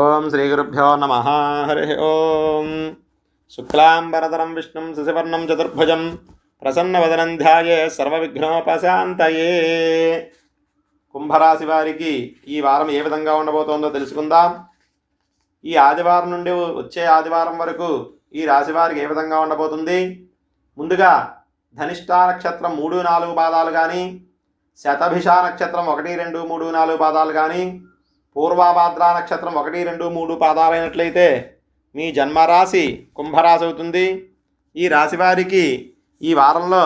ఓం శ్రీ గురుభ్యో నమ. హరి ఓం. శుక్లాంబరతరం విష్ణుం శశివర్ణం చతుర్భుజం ప్రసన్నవదనం ధ్యాయే సర్వవిఘ్నోపశాంతయే. కుంభరాశి వారికి ఈ వారం ఏ విధంగా ఉండబోతోందో తెలుసుకుందాం. ఈ ఆదివారం నుండి వచ్చే ఆదివారం వరకు ఈ రాశి వారికి ఏ విధంగా ఉండబోతుంది? ముందుగా ధనిష్టా నక్షత్రం మూడు నాలుగు పాదాలు కానీ శతభిష నక్షత్రం ఒకటి రెండు మూడు నాలుగు పాదాలు కానీ పూర్వాభాద్ర నక్షత్రం ఒకటి రెండు మూడు పాదాలైనట్లయితే మీ జన్మరాశి కుంభరాశి అవుతుంది. ఈ రాశి వారికి ఈ వారంలో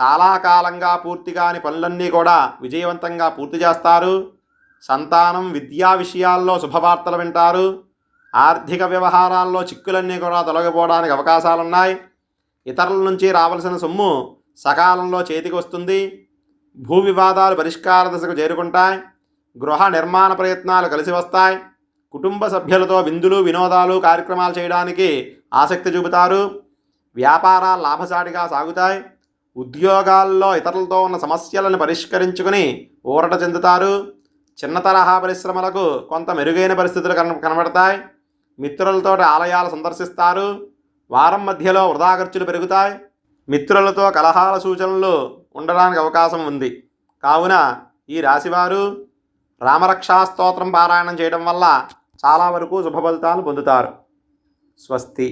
చాలా కాలంగా పూర్తిగాని పనులన్నీ కూడా విజయవంతంగా పూర్తి చేస్తారు. సంతానం విద్యా విషయాల్లో శుభవార్తలు వింటారు. ఆర్థిక వ్యవహారాల్లో చిక్కులన్నీ కూడా తొలగిపోవడానికి అవకాశాలున్నాయి. ఇతరుల నుంచి రావలసిన సొమ్ము సకాలంలో చేతికి వస్తుంది. భూ వివాదాలు పరిష్కార దశకు చేరుకుంటాయి. గృహ నిర్మాణ ప్రయత్నాలు కలిసి వస్తాయి. కుటుంబ సభ్యులతో విందులు వినోదాలు కార్యక్రమాలు చేయడానికి ఆసక్తి చూపుతారు. వ్యాపారాలు లాభసాటిగా సాగుతాయి. ఉద్యోగాల్లో ఇతరులతో ఉన్న సమస్యలను పరిష్కరించుకుని ఊరట చెందుతారు. చిన్న తరహా పరిశ్రమలకు కొంత మెరుగైన పరిస్థితులు కన కనబడతాయి. మిత్రులతో ఆలయాలు సందర్శిస్తారు. వారం మధ్యలో వృధా ఖర్చులు పెరుగుతాయి. మిత్రులతో కలహాల సూచనలు ఉండడానికి అవకాశం ఉంది. కావున ఈ రాశివారు రామరక్షా స్తోత్రం పారాయణం చేయడం వల్ల చాలా వరకు శుభ ఫలితాలు పొందుతారు. స్వస్తి.